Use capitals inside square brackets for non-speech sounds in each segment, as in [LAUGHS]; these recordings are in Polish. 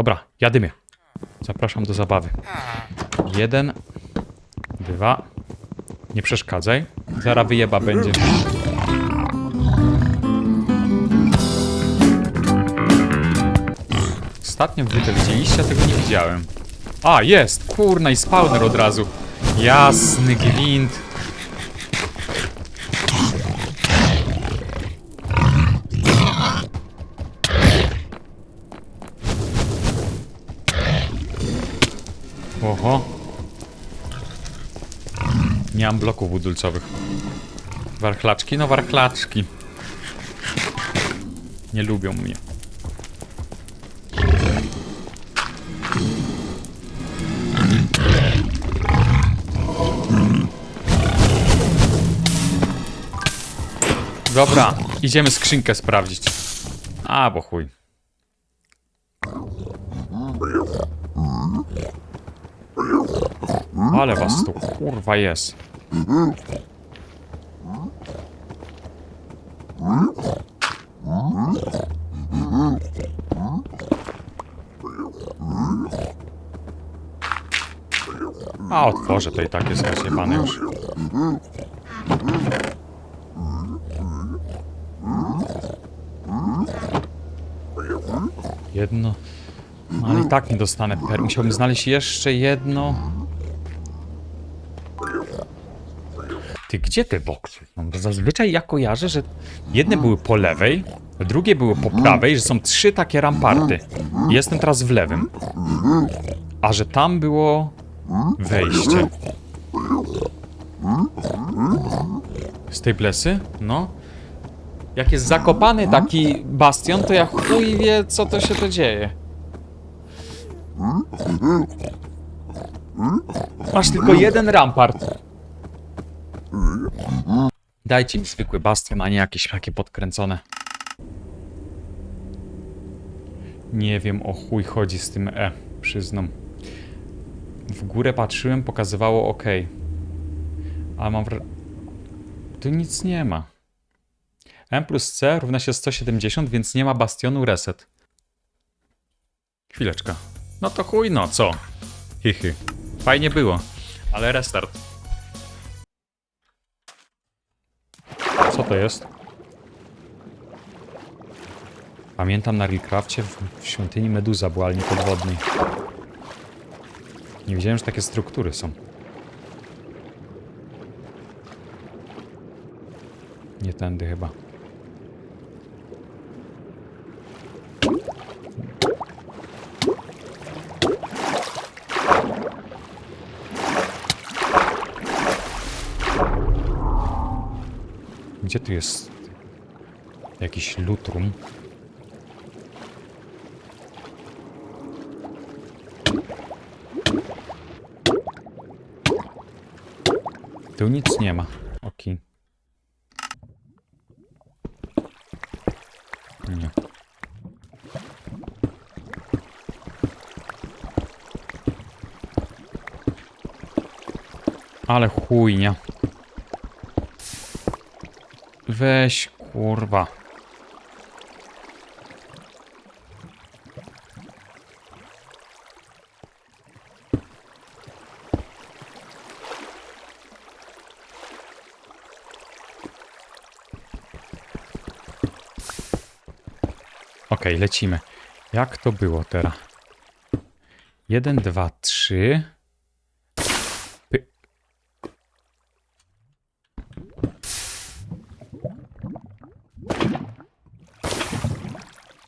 Dobra, jadymy. Zapraszam do zabawy. Jeden, dwa. Nie przeszkadzaj. Zara wyjeba będzie. Ostatnio wy to widzieliście, a tego nie widziałem. A, jest! Kurna i spawner od razu. Jasny gwint. Oho. Nie mam bloków budulcowych. Warchlaczki? No warchlaczki. Nie lubią mnie. Dobra, idziemy skrzynkę sprawdzić. A, bo chuj. Ale was tu kurwa jest. A otworzę to i tak jest rozjebane już. Jedno. No ale i tak nie dostanę per. Musiałbym znaleźć jeszcze jedno. Ty, gdzie te boksy? No, bo zazwyczaj ja kojarzę, że jedne były po lewej, drugie były po prawej, że są trzy takie ramparty. Jestem teraz w lewym. A że tam było wejście. Z tej blesy? No. Jak jest zakopany taki bastion, to ja chuj wie, co to się to dzieje. Masz tylko jeden rampart. Dajcie mi zwykły bastion, a nie jakieś takie podkręcone. Nie wiem, o chuj chodzi z tym E, przyznam. W górę patrzyłem, pokazywało OK. Ale mam wra... Tu nic nie ma. M plus C równa się 170, więc nie ma bastionu reset. Chwileczka. No to chuj, no co? Hichy. Fajnie było, ale restart. To jest? Pamiętam na Realcrafcie w, w świątyni Meduza była, ale nie podwodnej. Nie wiedziałem, że takie struktury są. Nie tędy chyba. Gdzie tu jest jakiś lutrum? Tu nic nie ma. Okej. Nie. Ale chujnia. Weź, kurwa. Okej, lecimy. Jak to było teraz? Jeden, dwa, trzy.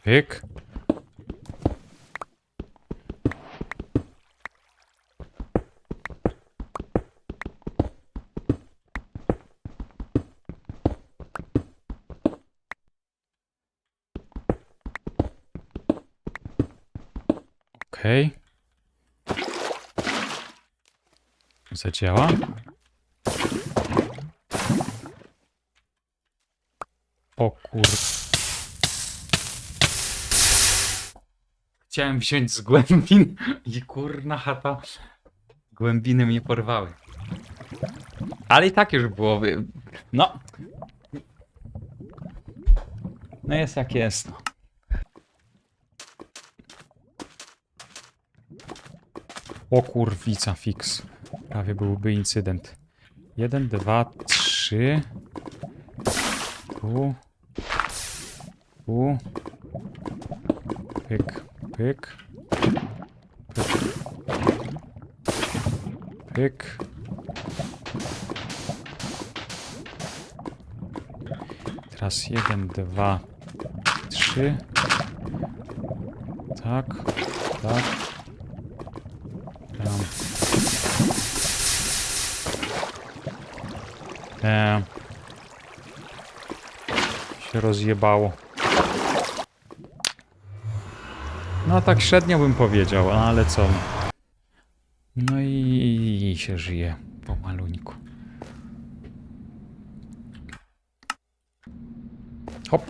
Pyk. Okej. Zadziała. O. Chciałem wziąć z głębin i kurna chata. Głębiny mnie porwały. Ale i tak już było. No. No jest jak jest. No. O kurwica, fix. Prawie byłby incydent. Jeden, dwa, trzy. Tu. Tu. Pyk, pyk. Pyk. Pyk. Teraz jeden, dwa, trzy. Tak, tak. Tam. Eee. Się rozjebało. No tak średnio bym powiedział, ale co. No i, się żyje po maluńku. Hop.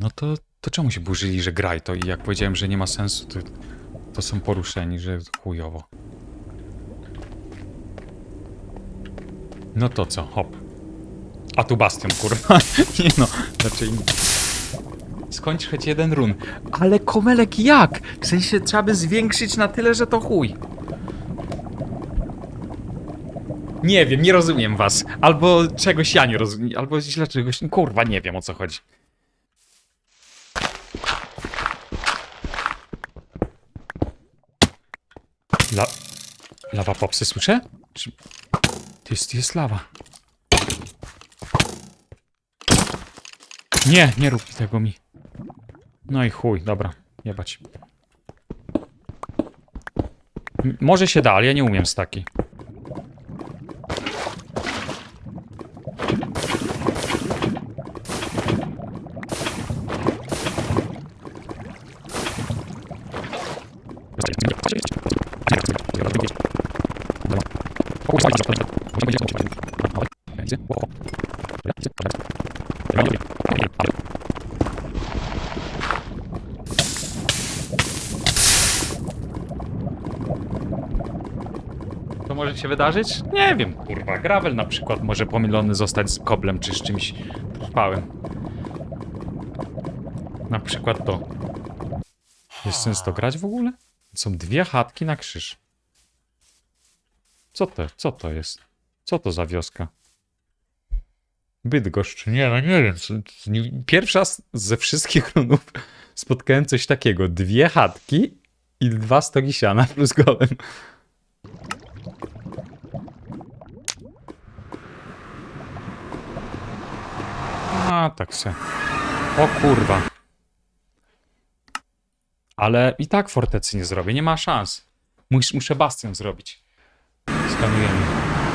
No to, to czemu się burzyli, że graj to i jak powiedziałem, że nie ma sensu, to, to są poruszeni, że chujowo. No to co, hop. A tu bastion, kurwa. [LAUGHS] Nie no, nie. Skończ choć jeden run. Ale komelek jak? W sensie trzeba by zwiększyć na tyle, że to chuj. Nie wiem, nie rozumiem was. Albo czegoś ja nie rozumiem, albo źle czegoś... Kurwa, nie wiem o co chodzi. La... Lawa popsy słyszę? Czy... Jest, jest lawa. Nie, nie rób tego mi. No i chuj, dobra, jebać. M- może się da, ale ja nie umiem z takiej. Może się wydarzyć? Nie wiem, kurwa. Gravel na przykład może pomylony zostać z koblem czy z czymś trwałym. Na przykład to. Jest sens to grać w ogóle? Są dwie chatki na krzyż. Co to, co to jest? Co to za wioska? Bydgoszcz. Nie, no nie wiem. Pierwszy raz ze wszystkich runów spotkałem coś takiego. Dwie chatki i dwa stogi siana plus golem. A, tak se. O kurwa. Ale i tak fortecy nie zrobię, nie ma szans. Mus, muszę bastion zrobić. Skanujemy.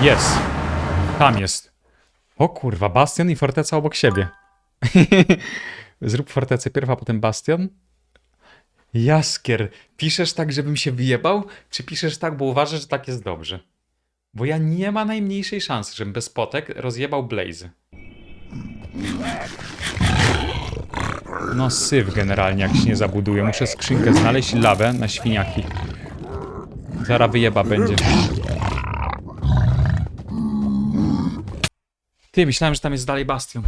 Jest. Tam jest. O kurwa, bastion i forteca obok siebie. [LAUGHS] Zrób fortecę pierw, a potem bastion. Jaskier, piszesz tak, żebym się wyjebał? Czy piszesz tak, bo uważasz, że tak jest dobrze? Bo ja nie ma najmniejszej szansy, żebym bez potek rozjebał Blaze. No syf generalnie, jak się nie zabuduje. Muszę skrzynkę znaleźć, i lawę na świniaki. Zara wyjeba będzie. Ty, myślałem, że tam jest dalej bastion.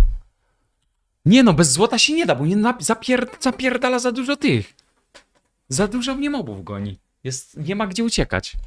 Nie no, bez złota się nie da, bo nie zapier zapierdala za dużo tych. Za dużo mnie mobów goni. Jest, nie ma gdzie uciekać.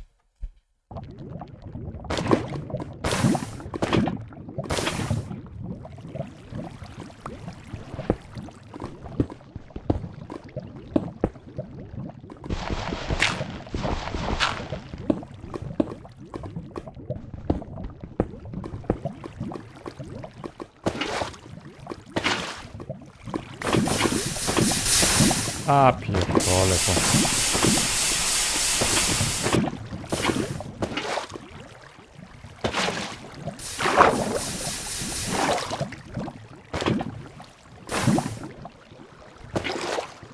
A pierdolę to.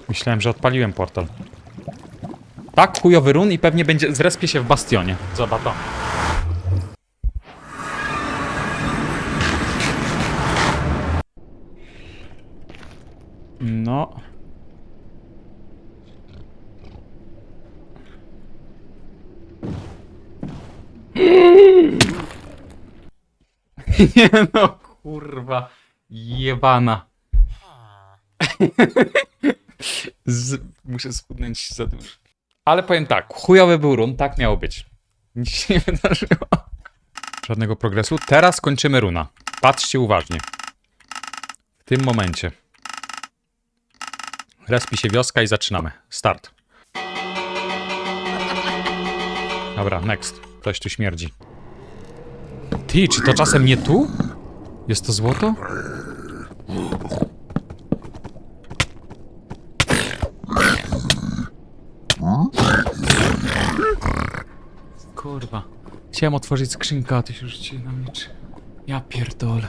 Myślałem, że odpaliłem portal. Tak, chujowy run i pewnie będzie zrespie się w bastionie. Zobacz to. No. [LAUGHS] Nie no, kurwa. Jebana. Z... Muszę schudnąć za dużo. Ale powiem tak, chujowy był run, tak miało być. Nic się nie wydarzyło. Żadnego progresu. Teraz kończymy runa. Patrzcie uważnie. W tym momencie. Respi się wioska i zaczynamy. Start. Dobra, next. Coś tu śmierdzi. Ty, czy to czasem nie tu? Jest to złoto? Kurwa. Chciałem otworzyć skrzynkę, a ty się rzuciłeś na mnie. czy- Ja pierdolę.